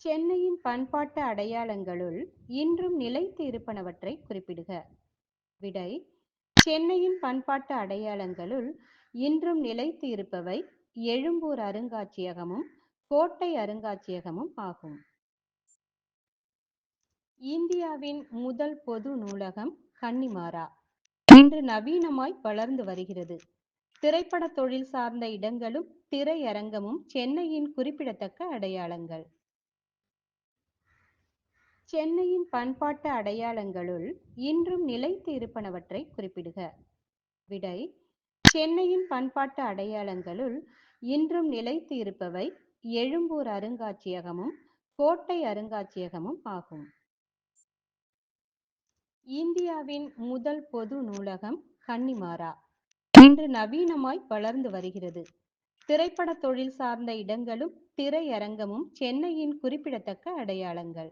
சென்னையின் பண்பாட்டு அடையாளங்களுள் இன்றும் நிலைத்து இருப்பனவற்றை குறிப்பிடுக. விடை சென்னையின் பண்பாட்டு அடையாளங்களுள் இன்றும் நிலைத்து இருப்பவை எழும்பூர் அருங்காட்சியகமும் கோட்டை அருங்காட்சியகமும் ஆகும். இந்தியாவின் முதல் பொது நூலகம் கன்னிமாரா இன்று நவீனமாய் வளர்ந்து வருகிறது. திரைப்படத் தொழில் சார்ந்த இடங்களும் திரையரங்கமும் சென்னையின் குறிப்பிடத்தக்க அடையாளங்கள். சென்னையின் பண்பாட்டு அடையாளங்களுள் இன்றும் நிலைத்து இருப்பனவற்றை குறிப்பிடுக. விடை சென்னையின் பண்பாட்டு அடையாளங்களுள் இன்றும் நிலைத்து இருப்பவை எழும்பூர் அருங்காட்சியகமும் கோட்டை அருங்காட்சியகமும் ஆகும். இந்தியாவின் முதல் பொது நூலகம் கன்னிமாரா இன்று நவீனமாய் வளர்ந்து வருகிறது. திரைப்படத் தொழில் சார்ந்த இடங்களும் திரையரங்கமும் சென்னையின் குறிப்பிடத்தக்க அடையாளங்கள்.